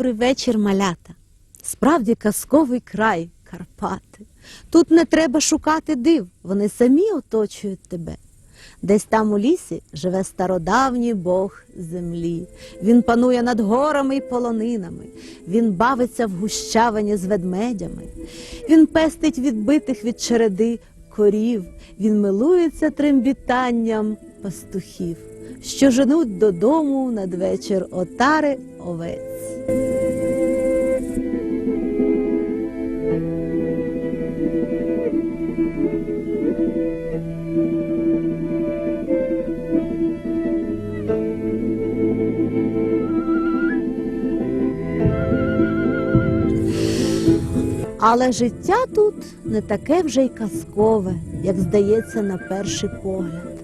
Добрий вечір, малята. Справді казковий край Карпати. Тут не треба шукати див, вони самі оточують тебе. Десь там у лісі живе стародавній Бог землі. Він панує над горами й полонинами. Він бавиться в гущавині з ведмедями. Він пестить відбитих від череди корів. Він милується трембітанням пастухів, що женуть додому надвечір отари овець. Але життя тут не таке вже й казкове, як здається на перший погляд.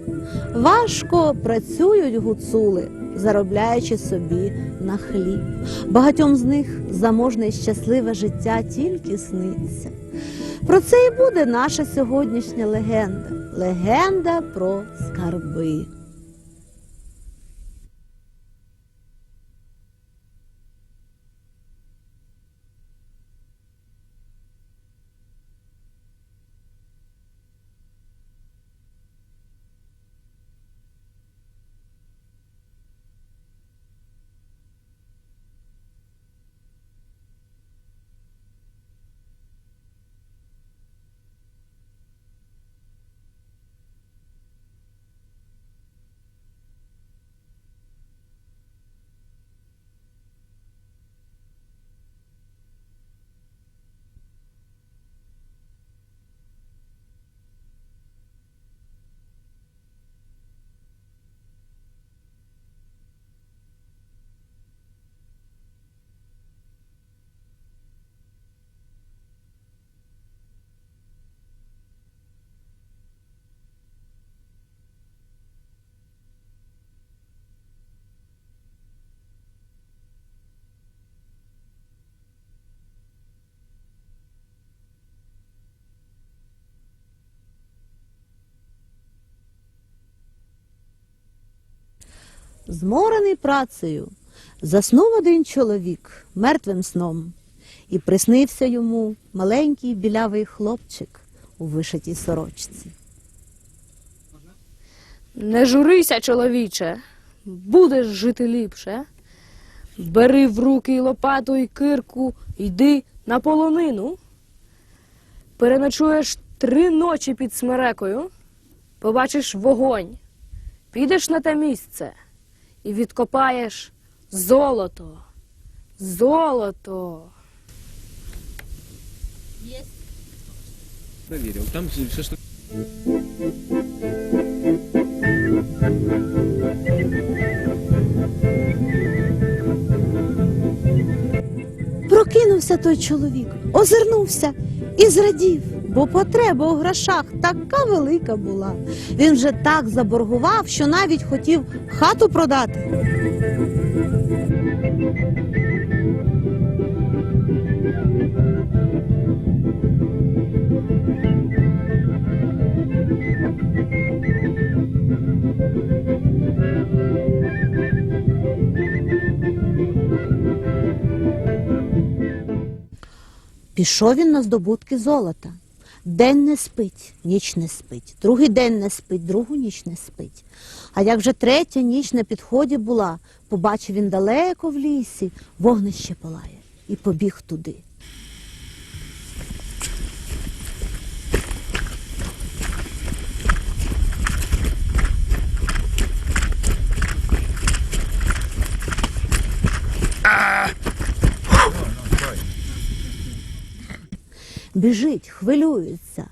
Важко працюють гуцули, заробляючи собі на хліб. Багатьом з них заможне і щасливе життя тільки сниться. Про це і буде наша сьогоднішня легенда легенда про скарби. Зморений працею, заснув один чоловік мертвим сном, і приснився йому маленький білявий хлопчик у вишитій сорочці. Не журися, чоловіче, будеш жити ліпше. Бери в руки лопату і кирку, йди на полонину. Переночуєш три ночі під смерекою, побачиш вогонь, підеш на те місце і відкопаєш золото. Золото. Проверил. Там все, что... Прокинувся той чоловік, озирнувся і зрадів, бо потреба у грошах така велика була. Він вже так заборгував, що навіть хотів хату продати. Пішов він на здобутки золота. День не спить, ніч не спить, другий день не спить, другу ніч не спить. А як вже третя ніч на підході була, побачив він далеко в лісі, вогнище палає, і побіг туди. Біжить, хвилюється,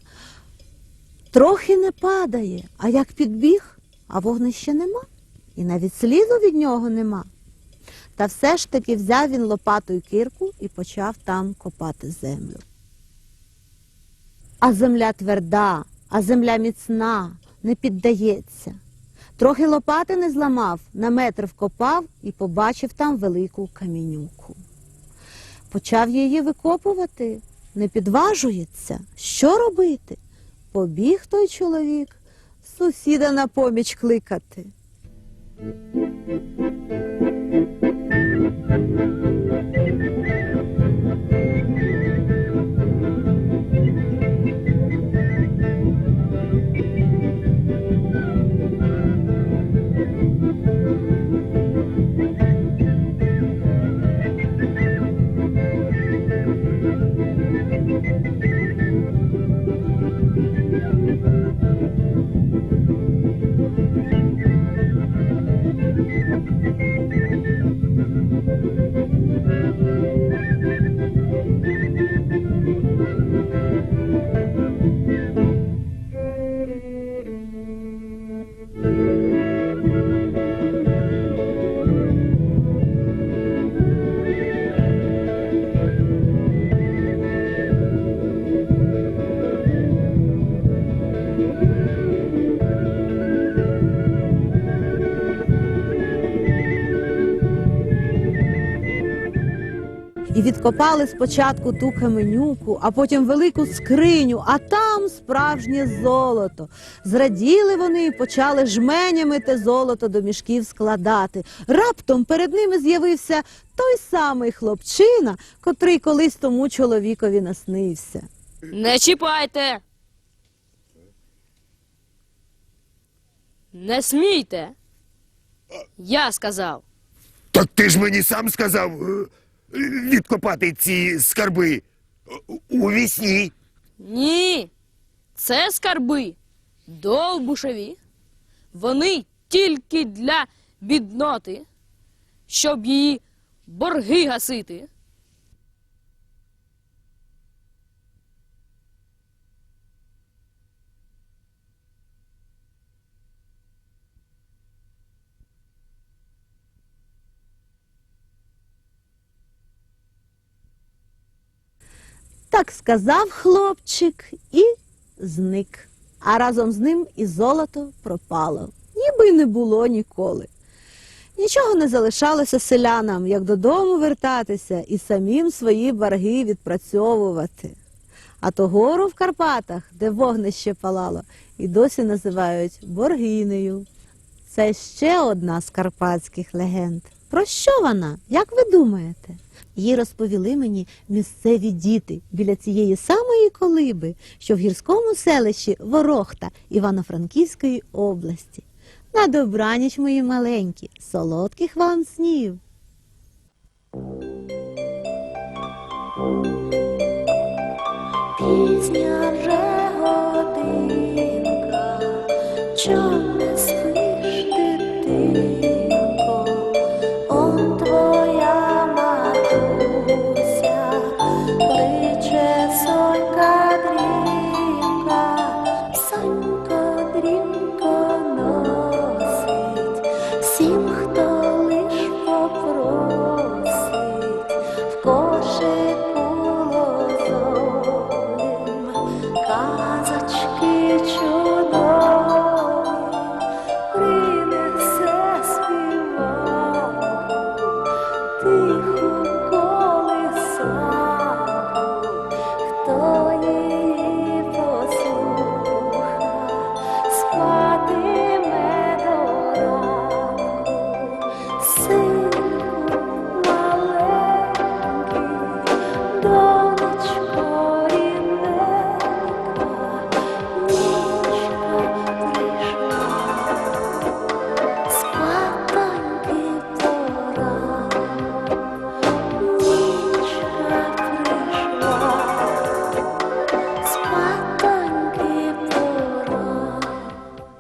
трохи не падає, а як підбіг, а вогнища нема, і навіть сліду від нього нема. Та все ж таки взяв він лопату й кирку і почав там копати землю. А земля тверда, а земля міцна, не піддається. Трохи лопати не зламав, на метр вкопав і побачив там велику камінюку. Почав її викопувати, не підважується. Що робити? Побіг той чоловік сусіда на поміч кликати. Відкопали спочатку ту каменюку, а потім велику скриню, а там справжнє золото. Зраділи вони і почали жменями те золото до мішків складати. Раптом перед ними з'явився той самий хлопчина, котрий колись тому чоловікові наснився. Не чіпайте. Не смійте. Я сказав. Так ти ж мені сам сказав е, відкопати ці скарби у вісні. Ні. Це скарби довбушеві. Вони тільки для бідноти, щоб її борги гасити. Так сказав хлопчик і зник. А разом з ним і золото пропало, ніби й не було ніколи. Нічого не залишалося селянам, як додому вертатися і самим свої борги відпрацьовувати. А то гору в Карпатах, де вогнище палало, і досі називають Боргинею. Це ще одна з карпатських легенд. Про що вона? Як ви думаєте? Її розповіли мені місцеві діти біля цієї самої колиби, що в гірському селищі Ворохта Івано-Франківської області. На добраніч, мої маленькі, солодких вам снів. Пізня вже